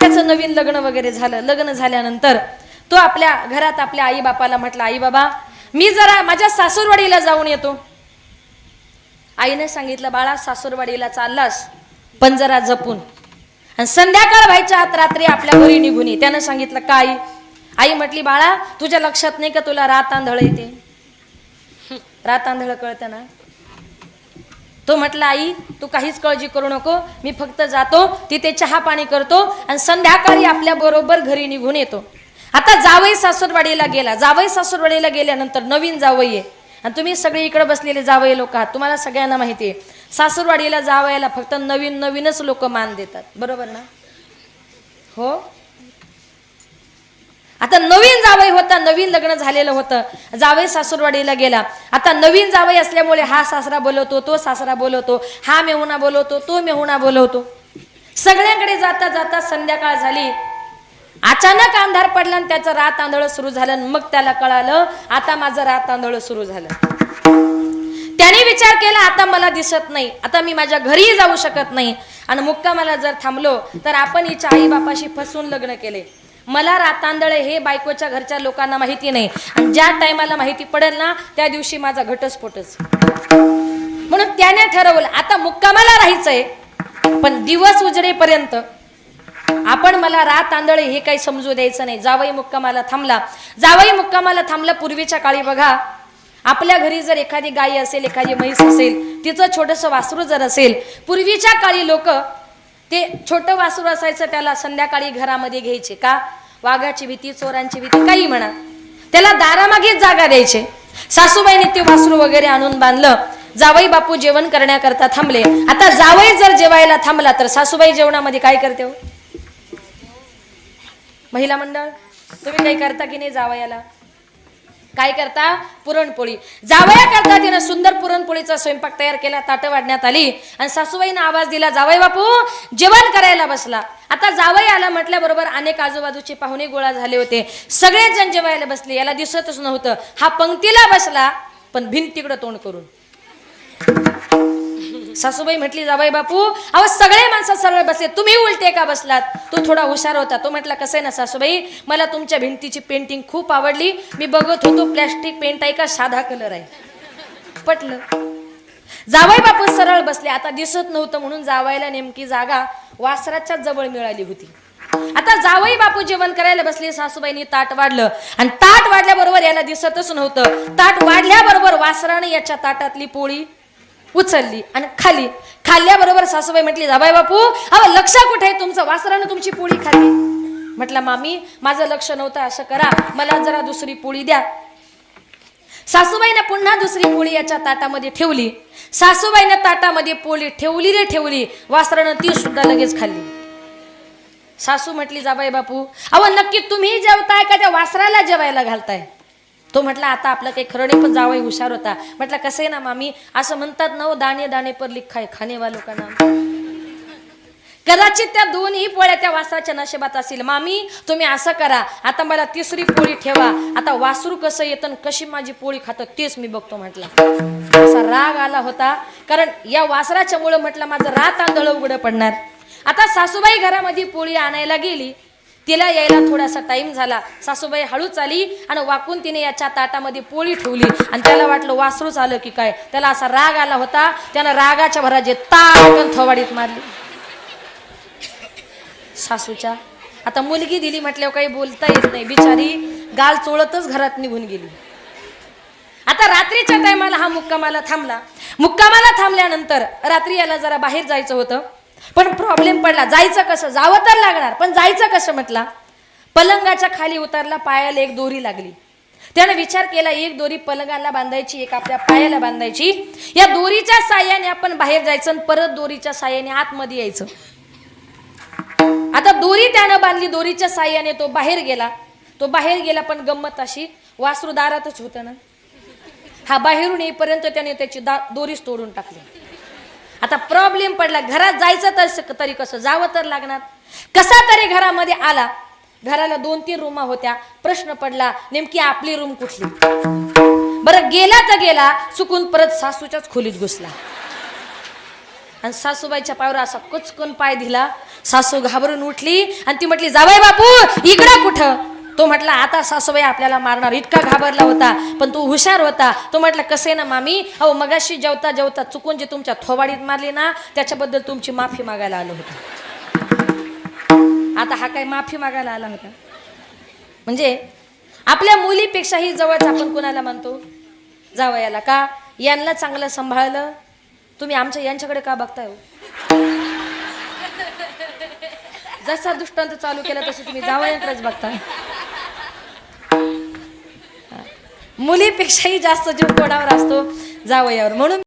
त्याचं नवीन लग्न वगैरे झालं. लग्न झाल्यानंतर तो आपल्या घरात आपल्या आई बापाला म्हटला आई बाबा मी जरा माझ्या सासूरवाडीला जाऊन येतो. आईने सांगितलं बाळा सासूरवाडीला चाललास पण जरा जपून. आणि संध्याकाळ व्हायच्या आत रात्री आपल्या घरी निघून ये. त्यानं सांगितलं का आई आई म्हटली बाळा तुझ्या लक्षात नाही का तुला रात आंधळ येते? रात आंधळ कळतं ना? तो म्हटला आई तू काहीच काळजी करू नको. मी फक्त जातो तिथे चहा पाणी करतो आणि संध्याकाळी आपल्या बरोबर घरी निघून येतो. आता जावई सासूरवाडीला गेला. जावई सासूरवाडीला गेल्यानंतर नवीन जावई आहे. आणि तुम्ही सगळे इकडे बसलेले जावई लोक आहात. तुम्हाला सगळ्यांना माहिती आहे. सासूरवाडीला जावयाला फक्त नवीन नवीनच लोक मान देतात. बरोबर ना? हो? आता नवीन जावई होता नवीन लग्न झालेलं होतं. जावई सासूरवाडीला गेला. आता नवीन जावई असल्यामुळे हा सासरा बोलवतो तो सासरा बोलवतो हा मेहुणा बोलवतो तो मेहुणा बोलवतो. सगळ्यांकडे जाता जाता संध्याकाळ झाली. अचानक अंधार पडला आणि त्याचं रात आंधळ सुरू झालं आणि मग त्याला कळालं आता माझं रात आंधळ सुरू झालं. त्याने विचार केला आता मला दिसत नाही. आता मी माझ्या घरी जाऊ शकत नाही. आणि मुक्कामाला जर थांबलो तर आपण हिच्या आई बापाशी फसून लग्न केले. मला रातांदळे हे बायकोच्या घरच्या लोकांना माहिती नाही. आणि ज्या टायमाला माहिती पडेल ना त्या दिवशी माझा घटस्फोटच. म्हणून त्याने ठरवलं आता मुक्कामाला राहायचंय पण दिवस उजडेपर्यंत आपण मला रात आंधळे हे काही समजू द्यायचं नाही. जावई मुक्कामाला थांबला. जावई मुक्कामाला थांबला पूर्वीच्या काळी बघा. आपल्या घरी जर एखादी गाय असेल एखादी म्हैस असेल तिचं छोटंसं वासरू जर असेल पूर्वीच्या काळी लोक ते छोटं वासरू असायचं त्याला संध्याकाळी घरामध्ये घ्यायचे का? वाघाची भीती चोरांची भीती काही म्हणा. त्याला दारामागेच जागा द्यायचे. सासूबाईने ते वासरू वगैरे आणून बांधलं. जावई बापू जेवण करण्याकरता थांबले. आता जावई जर जेवायला थांबला तर सासूबाई जेवणामध्ये काय करते हो? महिला मंडळ तुम्ही काही करता की नाही जावयाला? काय करता? पुरणपोळी. जावया करता तिनं सुंदर पुरणपोळीचा स्वयंपाक तयार केला ताटं वाढण्यात आली. आणि सासूबाईनं आवाज दिला जावई बापू जेवण करायला बसला. आता जावई आला म्हटल्याबरोबर अनेक आजूबाजूचे पाहुणे गोळा झाले होते. सगळेच जण जेवायला बसले. याला दिसतच नव्हतं. हा पंक्तीला बसला पण भिंतीकडं तोंड करून. सासूबाई म्हटली जाबाई बापू अहो सगळे माणसं सरळ बसले. तुम्ही उलटे का बसलात? तो थोडा हुशार होता. तो म्हटला कसं आहे ना सासूबाई? मला तुमच्या भिंतीची पेंटिंग खूप आवडली. मी बघत होतो प्लॅस्टिक पेंट आहे का? साधा कलर आहे. पटलं. जावाई बापू सरळ बसले. आता दिसत नव्हतं म्हणून जावायला नेमकी जागा वासराच्या जवळ मिळाली होती. आता जावई बापू जेवण करायला बसले सासूबाईंनी ताट वाढलं. आणि ताट वाढल्याबरोबर याला दिसतच नव्हतं. ताट वाढल्याबरोबर वासराने याच्या ताटातली पोळी उचलली आणि खाली. खाल्ल्याबरोबर सासूबाई म्हटली जाबाई बापू अहो लक्ष कुठे आहे तुमचं? वासरानं तुमची पोळी खाल्ली. म्हटलं मामी माझं लक्ष नव्हतं असं करा. मला जरा दुसरी पोळी द्या. सासूबाईनं पुन्हा दुसरी पोळी याच्या ताटामध्ये ठेवली. सासूबाईनं ताटामध्ये पोळी ठेवली रे ठेवली. वासरानं ती सुद्धा लगेच खाल्ली. सासू म्हटली जाबाई बापू अहो नक्की तुम्ही जेवताय का त्या वासराला जेवायला घालताय? तो म्हटला आता आपलं काही खरडे पण जावई हुशार होता. म्हटलं कसं आहे ना मामी? असं म्हणतात ना हो, दाणे दाणे पर लिखाय खाणे वालो का नाम? कदाचित त्या दोन्ही पोळ्या त्या वासराच्या नशिबात असतील मामी तुम्ही असं करा. आता मला तिसरी पोळी ठेवा. आता वासरू कसं येतं कशी माझी पोळी खातं तेच मी बघतो म्हटलं. असा राग आला होता. कारण या वासराच्या मुळे म्हटलं माझं रात आंधळ उघडं पडणार. आता सासूबाई घरामध्ये पोळी आणायला गेली. तिला यायला थोडासा टाइम झाला. सासूबाई हळूच आली आणि वाकून तिने याच्या ताटामध्ये पोळी ठेवली. आणि त्याला वाटलं वासरूच आलं की काय. त्याला असा राग आला होता. त्यानं रागाच्या भराचे ताकन थवाडीत मारली. सासूच्या आता मुलगी दिली म्हटल्यावर काही बोलता येत नाही. बिचारी गाल चोळतच घरात निघून गेली. आता रात्रीच्या टायमाला हा मुक्कामाला थांबला. मुक्कामाला थांबल्यानंतर रात्री याला जरा बाहेर जायचं होतं. पण प्रॉब्लेम पडला. जायचं कसं? जावं तर लागणार. पण जायचं कसं म्हटला? पलंगाच्या खाली उतरला पायाला एक दोरी लागली. त्याने विचार केला एक दोरी पलंगाला बांधायची एक आपल्या पायाला बांधायची. या दोरीच्या साह्याने आपण बाहेर जायचं आणि परत दोरीच्या साह्याने आतमध्ये यायचं. आता दोरी त्यानं बांधली दोरीच्या साह्याने तो बाहेर गेला. तो बाहेर गेला पण गंमत अशी वासरू दारातच होतं ना. हा बाहेरून येईपर्यंत त्याने त्याची दा दोरीच तोडून टाकली. आता प्रॉब्लेम पडला. घरात जायचं तर तरी कसं? जावं तर लागणार. कसा तरी घरामध्ये आला. घराला दोन तीन रूमा होत्या. प्रश्न पडला नेमकी आपली रूम कुठली? बरं गेला तर गेला चुकून परत सासूच्याच खोलीत घुसला. आणि सासूबाईच्या पायावर असा कुचकून पाय दिला. सासू घाबरून उठली आणि ती म्हटली जावई बापू इकडं कुठं? तो म्हटला आता सासूबाई आपल्याला मारणार. इतका घाबरला होता पण तू हुशार होता. तो म्हटला कसे ना मामी? अहो मगाशी जेवता जेवता चुकून जे तुमच्या थोबाडीत मारली ना त्याच्याबद्दल तुमची माफी मागायला आलो होतं. आता हा काय माफी मागायला आला होता. म्हणजे आपल्या मुलीपेक्षाही जवळच आपण कुणाला म्हणतो? जावयाला. का? यांना चांगलं सांभाळलं? तुम्ही आमच्या यांच्याकडे का बघताय हो? जसा दृष्टांत चालू केला तसं तुम्ही जावयाकडेच बघताय मुलीपेक्षाही जास्त जीव कोणावर असतो जावयावर. म्हणून